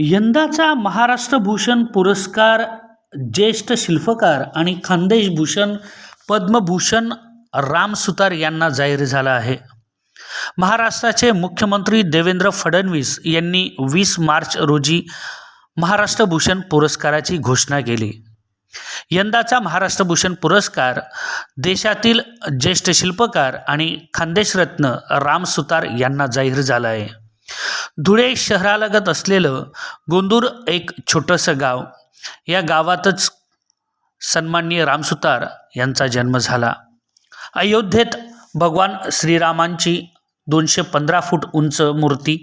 यंदाचा महाराष्ट्र भूषण पुरस्कार ज्येष्ठ शिल्पकार आणि खानदेश भूषण पद्मभूषण राम सुतार यांना जाहीर झाला आहे. महाराष्ट्राचे मुख्यमंत्री देवेंद्र फडणवीस यांनी वीस मार्च रोजी महाराष्ट्र भूषण पुरस्काराची घोषणा केली. यंदाचा महाराष्ट्र भूषण पुरस्कार देशातील ज्येष्ठ शिल्पकार आणि खानदेशरत्न राम सुतार यांना जाहीर झाला आहे. धुळे शहरालगत असलेलं गोंदूर एक छोटंसं गाव. या गावातच सन्माननीय रामसुतार यांचा जन्म झाला. अयोध्येत भगवान श्रीरामांची दोनशे पंधरा फूट उंच मूर्ती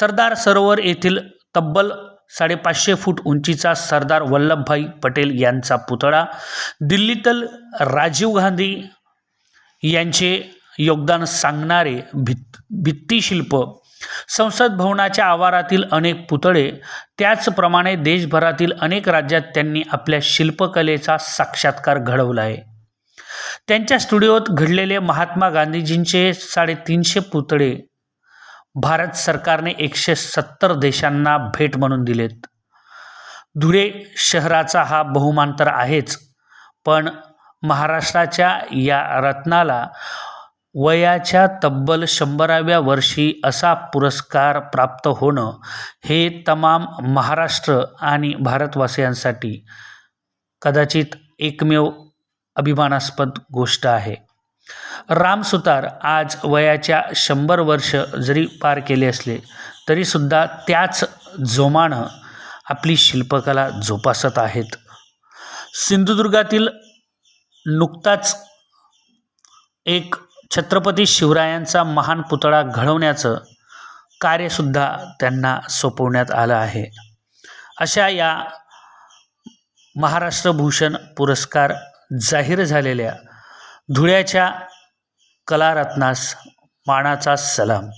सरदार सरोवर येथील तब्बल साडेपाचशे फूट उंचीचा सरदार वल्लभभाई पटेल यांचा पुतळा दिल्लीतील राजीव गांधी यांचे योगदान सांगणारे भित भित्तिशिल्प संसद भवनाच्या आवारातील अनेक पुतळे त्याचप्रमाणे देशभरातील अनेक राज्यात त्यांनी आपल्या शिल्पकलेचा साक्षात्कार घडवला आहे. त्यांच्या स्टुडिओत घडलेले महात्मा गांधीजींचे साडेतीनशे पुतळे भारत सरकारने एकशे सत्तर देशांना भेट म्हणून दिलेत. धुळे शहराचा हा बहुमान तर आहेच पण महाराष्ट्राच्या या रत्नाला वयाच्या तब्बल शंभराव्या वर्षी असा पुरस्कार प्राप्त होणं हे तमाम महाराष्ट्र आणि भारतवासियांसाठी कदाचित एकमेव अभिमानास्पद गोष्ट आहे. राम सुतार आज वयाच्या शंभर वर्ष जरी पार केले असले तरीसुद्धा त्याच जोमानं आपली शिल्पकला जोपासत आहेत. सिंधुदुर्गातील नुकताच एक छत्रपती शिवरायांचा महान पुतळा घडवण्याचं कार्यसुद्धा त्यांना सोपवण्यात आलं आहे. अशा या महाराष्ट्रभूषण पुरस्कार जाहीर झालेल्या धुळ्याच्या कलारत्नास मानाचा सलाम.